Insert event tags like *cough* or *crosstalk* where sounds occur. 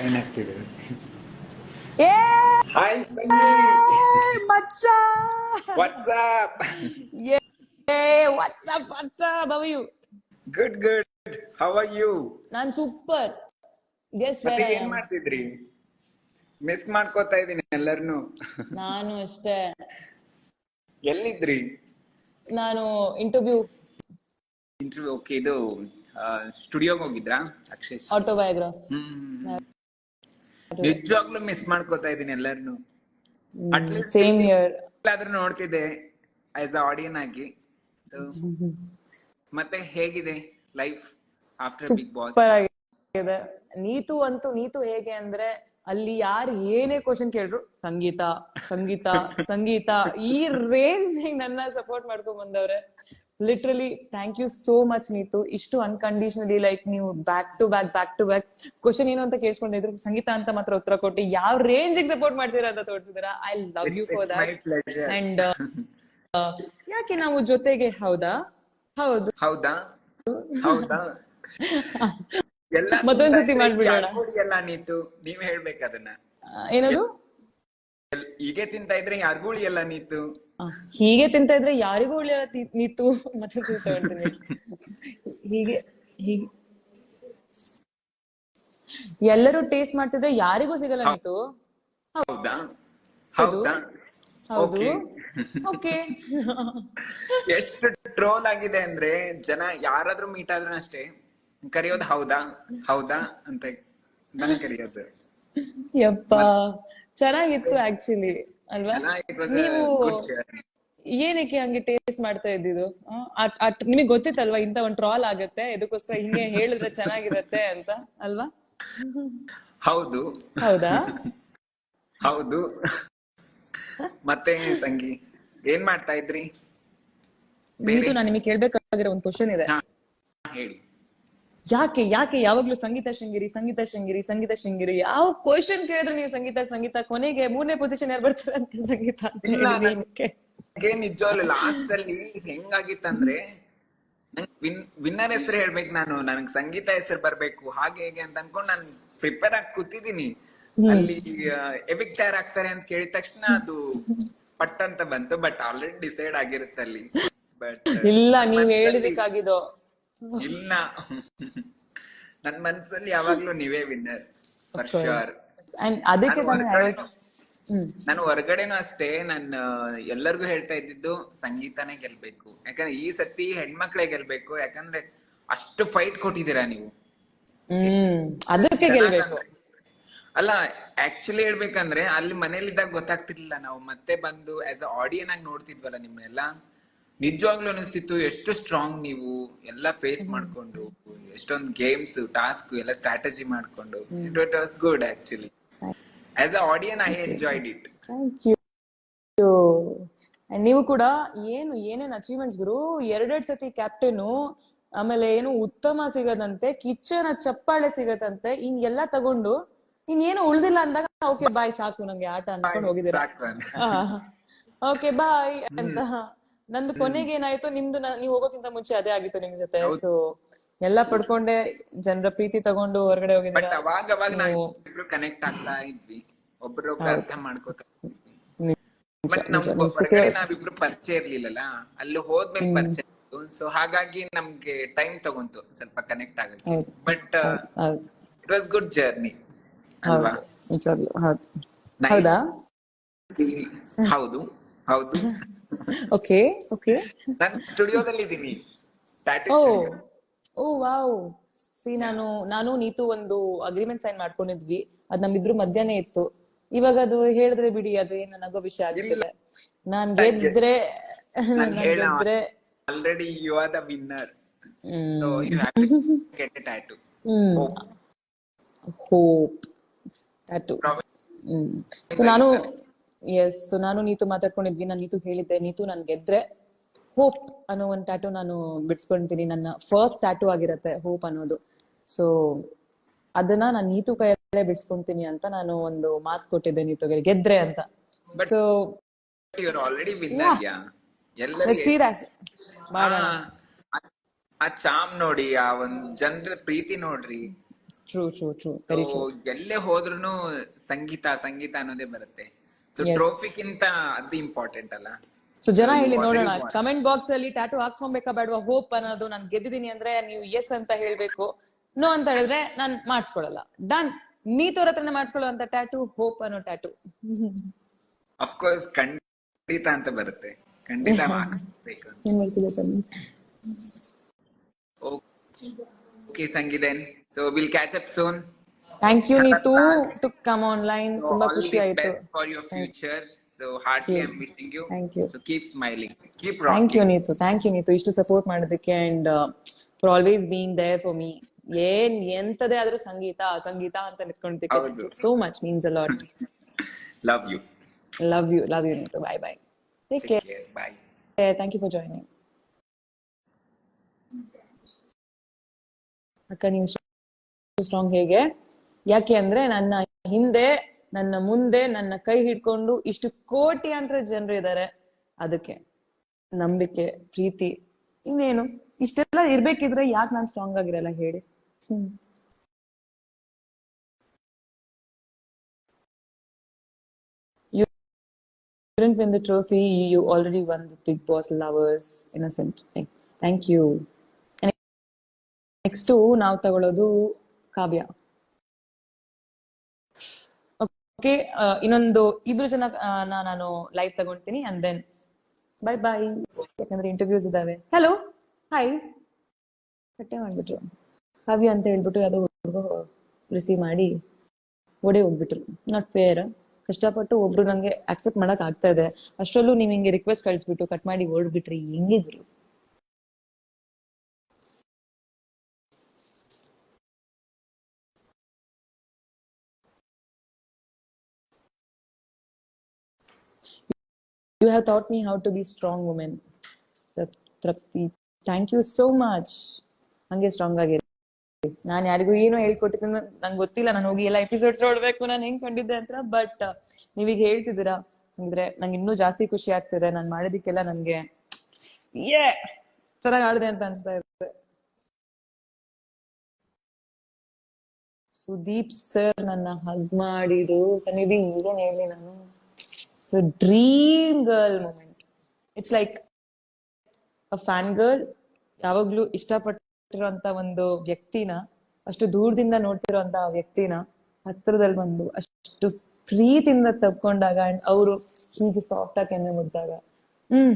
Join ಆಗ್ತಿದ್ದಾರೆ ಏ! Hi ಮಚ್ಚ ವಾಟ್ಸ್ಆಪ್ ಏ what's up what's up how you good good how are you non super guess where ಏನ್ ಮಾಡ್ತಿದ್ರಿ? ಮಿಸ್ ಮಾಡ್ಕೋತಾ ಇದೀನಿ ಎಲ್ಲರನ್ನು ನಾನು ಅಷ್ಟೇ. ಎಲ್ಲಿದ್ರಿ? ನಾನು ಇಂಟರ್ವ್ಯೂ ಇಂಟರ್ವ್ಯೂ ಓಕೆ ಇದು ಸ್ಟುಡಿಯೋಗೆ ಹೋಗಿದ್ರಾ? ಅಕ್ಷಯ್ ಆಟೋಬಯೋಗ್ರಾಫ್ ಹ್ಮ್. ನಿಜವಾಗ್ಲೂ ಮಿಸ್ ಮಾಡ್ಕೋತಾ ಇದೀನಿ ಎಲ್ಲರನ್ನು. ಸೇಮ್ ಇಯರ್ ಆದ್ರೂ ನೋಡ್ತಿದ್ದೆ ಆಸ್ ಆಡಿಯನ್ ಆಗಿ. ಮತ್ತೆ ಹೇಗಿದೆ ಲೈಫ್ ಆಫ್ಟರ್ ಬಿಗ್ ಬಾಸ್ ಆಗಿದೆ. ನೀತು ಅಂತೂ ನೀತು ಹೇಗೆ ಅಂದ್ರೆ ಅಲ್ಲಿ ಯಾರು ಏನೇ ಕ್ವಶನ್ ಕೇಳ್ರು ಸಂಗೀತ ಸಂಗೀತ ಸಂಗೀತ ಈ ರೇಂಜ್ ನನ್ನ ಸಪೋರ್ಟ್ ಮಾಡ್ಕೊಂಡ್ ಬಂದವ್ರೆ. Literally thank you so much Neethu ಇಷ್ಟು ಅನ್ಕಂಡೀಷನಲಿ ಲೈಕ್ ನೀವು back to back back to back question ಏನು ಅಂತ ಕೇಳಿಸ್ಕೊಂಡಿದ್ರು ಸಂಗೀತ ಅಂತ ಮಾತ್ರ ಉತ್ತರ ಕೊಟ್ಟು. ಯಾವ ರೇಂಜ್ ಸಪೋರ್ಟ್ ಮಾಡ್ತೀರಾ ಅಂತ ತೋರಿಸಿದ್ರ? I love you for that and ಯಾಕೆ ನಾವು ಜೊತೆಗೆ ಹೌದಾ? ಹೌದು. ಹೌದಾ? ಹೌದಾ? ಎಲ್ಲ *laughs* ಮತ್ತೊಂದ್ಸತಿ ಮಾಡ್ಬಿಡೋಣ. ನೀತು ನೀವ್ ಹೇಳ್ಬೇಕು ಅದನ್ನ. ಏನದು? ಹೀಗೆ ತಿಂತಾ ಇದ್ರೆ ಯಾರಿಗೂ ಉಳಿಯಲ್ಲ ನೀತು? ಹೀಗೆ ತಿಂತಾ ಇದ್ರೆ ಯಾರಿಗೂ ಉಳಿಯಲ್ಲ ನೀತು? ಮತ್ತೆ ಹೀಗೆ ಹೀಗೆ. ಎಲ್ಲರೂ ಟೇಸ್ಟ್ ಮಾಡ್ತಿದ್ರೆ ಯಾರಿಗೂ ಸಿಗಲ್ಲ ನೀತು? ಹೌದಾ? ಹೌದಾ. ಹೌದು? ಓಕೆ ಓಕೆ *laughs* ಎಷ್ಟು ಟ್ರೋಲ್ ಆಗಿದೆ ಅಂದ್ರೆ ಜನ ಯಾರಾದ್ರೂ ಮೀಟ್ ಆದ್ರೂ ಅಷ್ಟೇ ಕರೆಯೋದು ಹೌದಾ? ಹೌದಾ? ಅಂತ ನನಗೆ ಕರೆಯೋದು. ಯಪ್ಪ. ಚೆನ್ನಾಗಿತ್ತು ಆಕ್ಚುಲಿ ಅಲ್ವಾ? ನೀವು. ಏನಕ್ಕೆ ಹಂಗೆ ಟೇಸ್ಟ್ ಮಾಡ್ತಾ ಇದ್ದಿದ್ದು? ನಿಮಗೆ ಗೊತ್ತಿತ್ತಲ್ವಾ ಇಂತ ಒಂದ್ ಟ್ರಾಲ್ ಆಗತ್ತೆ ಇದಕ್ಕೋಸ್ಕರ ಹಿಂಗೆ ಹೇಳಿದ್ರೆ ಚೆನ್ನಾಗಿರತ್ತೆ ಅಂತ ಅಲ್ವಾ? ಹೌದು. ಹೌದಾ? ಹೌದು. ಮತ್ತೆ ತಂಗಿ ಏನ್ ಮಾಡ್ತಾ ಇದ್ರಿ? ನಾನು ನಿಮಗೆ ಕೇಳ್ಬೇಕಾಗಿರೋ ಒಂದು ಕ್ವಶನ್ ಇದೆ. ಹೇಳಿ. ಯಾಕೆ ಯಾಕೆ ಯಾವಾಗ್ಲೂ ಸಂಗೀತ ಶೃಂಗಿರಿ ಸಂಗೀತ ಶೃಂಗಿರಿ ಸಂಗೀತ ಶೃಂಗಿರಿ? ಯಾವ ಕ್ವಶನ್ ಕೇಳಿದ್ರು ನೀವು ಸಂಗೀತ ಸಂಗೀತ ಕೊನೆಗೆ ಮೂರನೇ ಪೊಸಿಷನ್ ಯಾರು ಬರ್ತಾರೆ ಅಂತ ಸಂಗೀತ ನಿಜವಾಗ್ಲು ಲಾಸ್ಟ್ ಅಲ್ಲಿ ಹೆಂಗಾಗಿತ್ತಂದ್ರೆ ವಿನ್ ವಿನ್ನರ್ ಹೆಸರು ಹೇಳ್ಬೇಕು ನಾನು. ನನಗ್ ಸಂಗೀತ ಹೆಸರು ಬರ್ಬೇಕು ಹಾಗೆ ಹೇಗೆ ಅಂತ ಅನ್ಕೊಂಡು ನಾನು ಪ್ರಿಪೇರ್ ಆಗಿ ಕೂತಿದೀನಿ ಅಲ್ಲಿ ಎವಿಕ್ಟರ್ ಆಗ್ತಾರೆ ಅಂತ ಕೇಳಿದ ತಕ್ಷಣ ಅದು ಪಟ್ ಅಂತ ಬಂತು ಬಟ್ ಆಲ್ರೆಡಿ ಡಿಸೈಡ್ ಆಗಿರುತ್ತೆ ಅಲ್ಲಿ. ಬಟ್ ಇಲ್ಲ ನೀವ್ ಹೇಳಿದಕ್ಕಾಗಿದ್ದು. ಇಲ್ಲ. ನನ್ ಮನ್ಸಲ್ಲಿ ಯಾವಾಗ್ಲೂ ನೀವೇ ವಿನ್ನರ್ ಫರ್ ಅದಕ್ಕೆ ನಾನು ಹೊರಗಡೆನೂ ಅಷ್ಟೇ ನಾನು ಎಲ್ಲರಿಗೂ ಹೇಳ್ತಾ ಇದ್ದಿದ್ದು ಸಂಗೀತನೇ ಗೆಲ್ಬೇಕು. ಯಾಕಂದ್ರೆ ಈ ಸತಿ ಹೆಣ್ಮಕ್ಳೇ ಗೆಲ್ಬೇಕು ಯಾಕಂದ್ರೆ ಅಷ್ಟು ಫೈಟ್ ಕೊಟ್ಟಿದ್ದೀರಾ ನೀವು. ಅದಕ್ಕೆ ಗೆಲ್ಬೇಕು. ಅಲ್ಲ ಆಕ್ಚುಲಿ ಹೇಳ್ಬೇಕಂದ್ರೆ ಅಲ್ಲಿ ಮನೇಲಿದ್ದಾಗ ಗೊತ್ತಾಗ್ತಿರ್ಲಿಲ್ಲ ನಾವು ಮತ್ತೆ ಬಂದು ಆಸ್ ಅ ಆಡಿಯನ್ ಆಗಿ ನೋಡ್ತಿದ್ವಲ್ಲ ನಿಮ್ಮನ್ನೆಲ್ಲ. ನಿಜವಾಗ್ಲೂ ಅನಿಸ್ತಿತ್ತು ಎಷ್ಟು ಸ್ಟ್ರಾಂಗ್ ನೀವು ಎಲ್ಲ ಫೇಸ್ ಮಾಡ್ಕೊಂಡು ಎಷ್ಟೊಂದು ಗೇಮ್ಸ್ ಟಾಸ್ಕ್ ಎಲ್ಲ ಸ್ಟ್ರಾಟಜಿ ಮಾಡ್ಕೊಂಡು it was good actually as a audience I enjoyed it ನೀವು ಕೂಡ ಏನು ಏನೇನ್ ಅಚೀವ್ಮೆಂಟ್ಸ್ ಗುರು? ಎರಡೆರಡ್ ಸತಿ ಕ್ಯಾಪ್ಟನ್ ಆಮೇಲೆ ಏನು ಉತ್ತಮ ಸಿಗದಂತೆ ಕಿಚನ್ ಚಪ್ಪಾಳೆ ಸಿಗದಂತೆ ಇನ್ ಎಲ್ಲಾ ತಗೊಂಡು ಇನ್ ಏನು ಉಳ್ದಿಲ್ಲ ಅಂದಾಗ ಓಕೆ ಬಾಯ್ ಸಾಕು ನಂಗೆ ಆಟ ಅನ್ಕೊಂಡು ಹೋಗಿದ್ದೀರಾ? ಓಕೆ ಬಾಯ್ ಅಂತ. *laughs* ನಂದು ಕೊನೆಗೆ ಏನಾಯ್ತು ನಿಮ್ದು ನೀವು ಹೋಗೋಕ್ಕಿಂತ ಮುಂಚೆ ಅದೇ ಆಗಿತ್ತು ನಿಮ್ ಜೊತೆ. ಸೊ ಎಲ್ಲಾ ಪಡ್ಕೊಂಡೆ ಜನರ ಪ್ರೀತಿ ತಗೊಂಡು ಹೊರಗಡೆ ಬಟ್ ಅವಾಗ ಅವಾಗ ನಾವು ಇಬ್ರು ಕನೆಕ್ಟ್ ಆಗ್ತಾ ಇದ್ವಿ. ಒಬ್ರೊಬ್ರು ಅರ್ಥ ಮಾಡ್ಕೋತಾ ಬಟ್ ಹೊರಗಡೆ ನಾವಿಬ್ರು ಪರಿಚಯ ಇರ್ಲಿಲ್ಲಲ್ಲ ಅಲ್ಲಿ ಹೋದ್ಮೇಲೆ ಪರಿಚಯ ಸೊ ಹಾಗಾಗಿ ನಮ್ಗೆ ಟೈಮ್ ತಗೊಂತು ಸ್ವಲ್ಪ ಕನೆಕ್ಟ್ ಆಗಕ್ಕೆ. But it was good journey ಅಲ್ವಾ? ಹೌದಾ? ಹೌದು ಹೌದು. ಓಕೆ ಓಕೆ ನಾನು ಸ್ಟುಡಿಯೋದಲ್ಲಿ ಇದ್ದೀನಿ ಓ ಓ ವಾವ್ ಸಿ ನಾನು ನಾನು ನೀತು ಒಂದು ಅಗ್ರಿಮೆಂಟ್ ಸೈನ್ ಮಾಡ್ಕೊಂಡಿದ್ವಿ. ಅದ್ ನಮ್ಮಿಬ್ರು ಮಧ್ಯಾಹ್ನ ಇತ್ತು. ಇವಾಗ ಅದು ಹೇಳಿದ್ರೆ ಬಿಡಿ ಅದು ಏನು ನಗೋ ವಿಷಯ ಆಗಿಲ್ಲ ನಾನ್ ಗೆದ್ರೆ ನಾನ್ ಗೆದ್ರೆ already you are the winner hmm. So you have to get a tattoo hope tattoo ನಾನು ಎಸ್ ನಾನು ನೀತು ಮಾತಾಡ್ಕೊಂಡಿದ್ವಿ ನಾನು ನೀತು ಹೇಳಿದ್ದೆ ನೀತು ನಾನು ಗೆದ್ರೆ ಹೋಪ್ ಅನ್ನೋ ಒಂದು ಟ್ಯಾಟು ನಾನು ಬಿಡ್ಸ್ಕೊಂತೀನಿ. ನನ್ನ ಫಸ್ಟ್ ಟ್ಯಾಟು ಆಗಿರತ್ತೆ ಹೋಪ್ ಅನ್ನೋದು. ಸೊ ಅದನ್ನ ನಾನು ನೀತು ಕೈಯಲ್ಲೇ ಬಿಡ್ಸ್ಕೊಂತೀನಿ ಅಂತ ನಾನು ಒಂದು ಮಾತು ಕೊಟ್ಟಿದ್ದೆ ನೀತು ಗೆದ್ರೆ ಅಂತ. ಸೊ ಆ- ಚಾಮ್ ನೋಡಿ ಆ ಒಂದ್ ಜನರ ಪ್ರೀತಿ ನೋಡ್ರಿ. ಟ್ರೂ ಟ್ರೂ ಟ್ರೂ ಎಲ್ಲೇ ಹೋದ್ರು ಸಂಗೀತ ಸಂಗೀತ ಅನ್ನೋದೇ ಬರುತ್ತೆ. ಸೊ. ಟ್ರೋಫಿಗಿಂತ ಅದು ಇಂಪಾರ್ಟೆಂಟ್ ಅಲ್ಲ? ಸೊ ಜನ ಹೇಳಿ ನೋಡೋಣ ಕಮೆಂಟ್ ಬಾಕ್ಸ್ ಅಲ್ಲಿ ಟ್ಯಾಟೂ ಹಾಕ್ಸ್ಕೊಬೇಕಾ ಬೇಡವಾ? ಹೋಪ್ ಅನ್ನೋದು ನಾನು ಗೆದ್ದಿದ್ದೀನಿ ಅಂದ್ರೆ ನೀವು ಎಸ್ ಅಂತ ಹೇಳ್ಬೇಕು. ನೋ ಅಂತ ಹೇಳಿದ್ರೆ ನಾನ್ ಮಾಡಿಸ್ಕೊಳಲ್ಲ. ಡನ್ ನೀತೋರ ಹತ್ರನೇ ಮಾಡಿಸ್ಕೊಳ್ಳೋ ಟ್ಯಾಟೂ ಹೋಪ್ ಅನ್ನೋ ಟ್ಯಾಟೂ ಅಫ್ಕೋರ್ಸ್ ಖಂಡಿತ ಅಂತ ಬರುತ್ತೆ. ಖಂಡಿತ *laughs* okay ಸಂಗೀತನ್. So will catch up soon thank you Neetu to come online ತುಂಬಾ ಖುಷಿ ಆಯ್ತು for your future so heartly I am wishing you thank you so keep smiling keep thank you Neetu thank you Neetu ಇಷ್ಟು support ಮಾಡೋದಕ್ಕೆ and for always being there for me ಏನ್ ಎಂತದೇ ಆದ್ರೂ ಸಂಗೀತ ಸಂಗೀತ ಅಂತ ನಿಂತ್ಕೊಂಡಿದ್ದಕ್ಕೆ ಹೌದು. So much means a lot love you love you love you Neetu bye bye take care bye thank you for joining ಅಕ್ಕ ನೀವು ಸ್ಟ್ರಾಂಗ್ ಹೇಗೆ? ಯಾಕೆ ಅಂದ್ರೆ ನನ್ನ ಹಿಂದೆ, ನನ್ನ ಮುಂದೆ, ನನ್ನ ಕೈ ಹಿಡ್ಕೊಂಡು ಇಷ್ಟು ಕೋಟಿ ಅಂತ ಜನರು ಇದ್ದಾರೆ ಅದಕ್ಕೆ ನಂಬಿಕೆ, ಪ್ರೀತಿ, ಇನ್ನೇನು ಇಷ್ಟೆಲ್ಲ ಇರ್ಬೇಕಿದ್ರೆ ಯಾಕೆ ನಾನು ಸ್ಟ್ರಾಂಗ್ ಆಗಿರಲ್ಲ ಹೇಳಿ hmm didn't win the trophy. You already won the Big Boss Lovers, Innocent. Thanks. Thank ನಾವು ತಗೊಳ್ಳೋದು ಕಾವ್ಯ ಓಕೆ ಇನ್ನೊಂದು ಇಬ್ರು ಜನ ನಾನು ಲೈವ್ ತಗೊಂತೀನಿ ಅಂಡ್ ದೆನ್ ಬೈ ಬಾಯ್ ಯಾಕಂದ್ರೆ ಇಂಟರ್ವ್ಯೂಸ್ ಇದಾವೆ. ಹಲೋ ಹಾಯ್ ಕಟ್ಟೆ ಮಾಡ್ಬಿಟ್ರು. ಕವಿ ಅಂತ ಹೇಳ್ಬಿಟ್ಟು ಯಾವ್ದೋ ಹುಡುಗ ರಿಸೀವ್ ಮಾಡಿ ಓಡೇ ಹೋಗ್ಬಿಟ್ರು. ನಾಟ್ ಫೇರ್ ಕಷ್ಟಪಟ್ಟು ಒಬ್ರು ನಂಗೆ ಅಕ್ಸೆಪ್ಟ್ ಮಾಡಕ್ ಆಗ್ತಾ ಇದೆ. ಅಷ್ಟರಲ್ಲೂ ನೀವ್ ಹಿಂಗೆ ರಿಕ್ವೆಸ್ಟ್ ಕಳಿಸ್ಬಿಟ್ಟು ಕಟ್ ಮಾಡಿ ಓಡ್ಬಿಟ್ರಿ, ಹೆಂಗಿದ್ರು? You have taught me how to be strong woman. Trap- Trapti, thank you so much. ಹಂಗೆ ಸ್ಟ್ರಾಂಗ್ ಆಗಿರಿ. ನಾನು ಯಾರಿಗೂ ಏನು ಹೇಳ್ಕೊಟ್ಟಿದ್ದೀನಿ ನಂಗೆ ಗೊತ್ತಿಲ್ಲ. ನಾನು ಹೋಗಿ ಎಲ್ಲ ಎಪಿಸೋಡ್ಸ್ ನೋಡ್ಬೇಕು ನಾನು ಹೆಂಗ್ ಕಂಡಿದ್ದೆ ಅಂತ. ಬಟ್ ನೀವೀಗ ಹೇಳ್ತಿದ್ದೀರಾ? ಅಂದ್ರೆ ನಂಗೆ ಇನ್ನೂ ಜಾಸ್ತಿ ಖುಷಿ ಆಗ್ತಿದೆ. ನಾನ್ ಮಾಡಿದಕ್ಕೆಲ್ಲ ನನ್ಗೆ ಏ ಚೆನ್ನಾಗಿ ಆಡಿದೆ ಅಂತ ಅನ್ಸ್ತಾ ಇದೆ ಸುದೀಪ್ ಸರ್ ನನ್ನ ಹಗ್ ಮಾಡಿದ್ರು. ಸನ್ನಿಧಿ ಈಗೇನ್ ಹೇಳಿ ನಾನು? So dream girl moment it's like a fan girl ಯಾವಾಗ್ಲೂ ಇಷ್ಟಪಟ್ಟಿರುವಂತ ಒಂದು ವ್ಯಕ್ತಿನ, ಅಷ್ಟು ದೂರದಿಂದ ನೋಡ್ತಿರುವಂತ ವ್ಯಕ್ತಿನ ಹತ್ರದಲ್ಲಿ ಬಂದು ಅಷ್ಟು ಪ್ರೀತಿಯಿಂದ ತಪ್ಕೊಂಡಾಗ ಅಂಡ್ ಅವರು ಹೀಗೆ ಸಾಫ್ಟ್ ಆಗಿ ಕೆನ್ನೆ ಮುಟ್ಟಾಗ ಹ್ಮ್